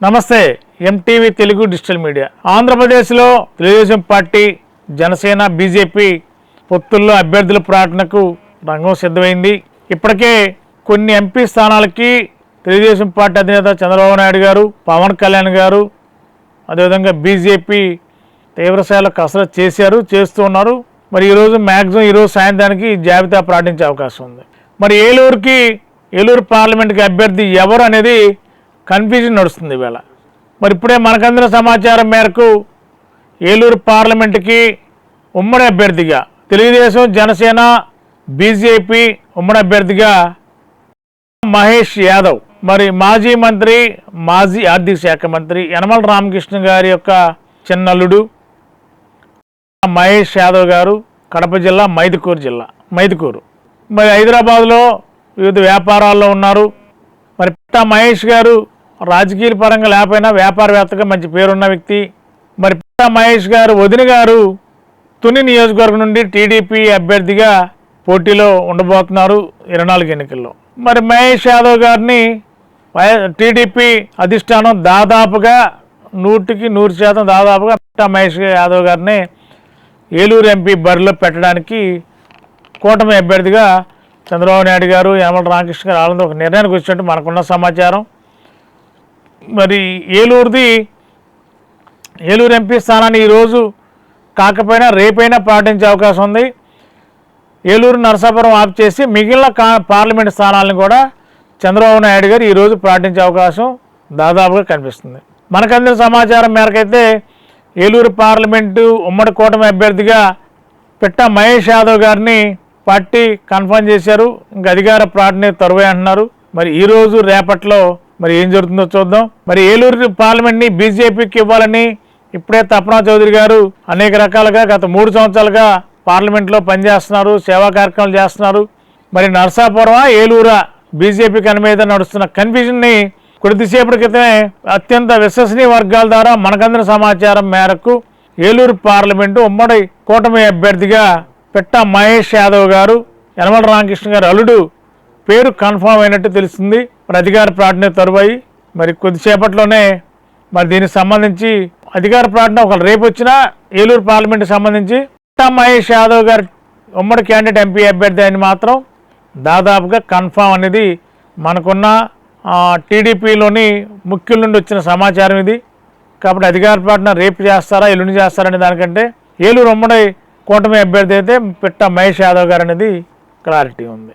నమస్తే MTV Telugu digital media. ఆంధ్రప్రదేశ్లో Telugu Desam party Janasena BJP పొత్తుల్లో అభ్యర్థుల ప్రకటనకు రంగం సిద్ధమైంది. ఇప్పటికే కొన్ని ఎంపీ స్థానాలకి తెలుగుదేశం పార్టీ అధినేత చంద్రబాబు నాయుడు గారు పవన్ కళ్యాణ్ గారు అదేవిధంగా బీజేపీ తీవ్రస్థాయిలో కసరత్ చేశారు చేస్తూ ఉన్నారు. మరి ఈరోజు మ్యాక్సిమం ఈరోజు సాయంత్రానికి జాబితా ప్రకటించే అవకాశం ఉంది. మరి ఏలూరుకి ఏలూరు పార్లమెంట్కి అభ్యర్థి ఎవరు అనేది కన్ఫ్యూజన్ నడుస్తుంది ఇవాళ. మరి ఇప్పుడే మనకందిన సమాచారం మేరకు ఏలూరు పార్లమెంట్కి ఉమ్మడి అభ్యర్థిగా తెలుగుదేశం జనసేన బీజేపీ ఉమ్మడి అభ్యర్థిగా మహేష్ యాదవ్ మరి మాజీ మంత్రి మాజీ ఆర్థిక శాఖ మంత్రి యనమల రామకృష్ణ గారి యొక్క చిన్నల్లుడు మహేష్ యాదవ్ గారు కడప జిల్లా మైదుకూరు జిల్లా మైదుకూరు. మరి హైదరాబాద్లో వివిధ వ్యాపారాల్లో ఉన్నారు. మరి పిత్త మహేష్ గారు రాజకీయ పరంగా లేకపోయినా వ్యాపారవేత్తగా మంచి పేరున్న వ్యక్తి. మరి మహేష్ గారు వదిన గారు తుని నియోజకవర్గం నుండి టీడీపీ అభ్యర్థిగా పోటీలో ఉండబోతున్నారు ఇరవై నాలుగు ఎన్నికల్లో. మరి మహేష్ యాదవ్ గారిని వై- టీడీపీ అధిష్టానం దాదాపుగా నూటికి నూరు శాతం దాదాపుగా పిట్టా మహేష్ యాదవ్ గారిని ఏలూరు ఎంపీ బరిలో పెట్టడానికి కూటమి అభ్యర్థిగా చంద్రబాబు నాయుడు గారు యనమల రామకృష్ణ గారు వాళ్ళతో ఒక నిర్ణయానికి వచ్చినట్టు మనకున్న సమాచారం. మరి ఏలూరుది ఏలూరు ఎంపీ స్థానాన్ని ఈరోజు కాకపోయినా రేపైనా ప్రకటించే అవకాశం ఉంది. ఏలూరు నరసాపురం ఆఫ్ చేసి మిగిలిన కా పార్లమెంట్ స్థానాలను కూడా చంద్రబాబు నాయుడు గారు ఈరోజు ప్రకటించే అవకాశం దాదాపుగా కనిపిస్తుంది. మనకందిన సమాచారం మేరకైతే ఏలూరు పార్లమెంటు ఉమ్మడి కూటమి అభ్యర్థిగా పిట్ట మహేష్ యాదవ్ గారిని పార్టీ కన్ఫర్మ్ చేశారు. ఇంకా అధికార ప్రకటన తరువే అంటున్నారు. మరి ఈరోజు రేపట్లో మరి ఏం జరుగుతుందో చూద్దాం. మరి ఏలూరు పార్లమెంట్ని బీజేపీకి ఇవ్వాలని ఇప్పుడే తపనా చౌదరి గారు అనేక రకాలుగా గత మూడు సంవత్సరాలుగా పార్లమెంట్లో పనిచేస్తున్నారు సేవా కార్యక్రమాలు చేస్తున్నారు. మరి నర్సాపురమా ఏలూరా బీజేపీ కని మీద నడుస్తున్న కన్ఫ్యూజన్ని కొద్దిసేపటి క్రితమే అత్యంత విశ్వసనీయ వర్గాల ద్వారా మనకందిన సమాచారం మేరకు ఏలూరు పార్లమెంటు ఉమ్మడి కూటమి అభ్యర్థిగా పిట్ట మహేష్ యాదవ్ గారు యనమల రామకృష్ణ గారు అల్లుడు పేరు కన్ఫామ్ అయినట్టు తెలిసింది మరి అధికార ప్రకటన తరువాయి. మరి కొద్దిసేపట్లోనే మరి దీనికి సంబంధించి అధికార ప్రకటన ఒక రేపు వచ్చినా ఏలూరు పార్లమెంట్కి సంబంధించి పిట్ట మహేష్ యాదవ్ గారు ఉమ్మడి క్యాండిడేట్ ఎంపీ అభ్యర్థి అని మాత్రం దాదాపుగా కన్ఫామ్ అనేది మనకున్న టీడీపీలోని ముఖ్యుల నుండి వచ్చిన సమాచారం ఇది. కాబట్టి అధికార ప్రకటన రేపు చేస్తారా ఎల్లుండి చేస్తారనే దానికంటే ఏలూరు ఉమ్మడి కూటమి అభ్యర్థి అయితే పిట్ట మహేష్ యాదవ్ గారు అనేది క్లారిటీ ఉంది.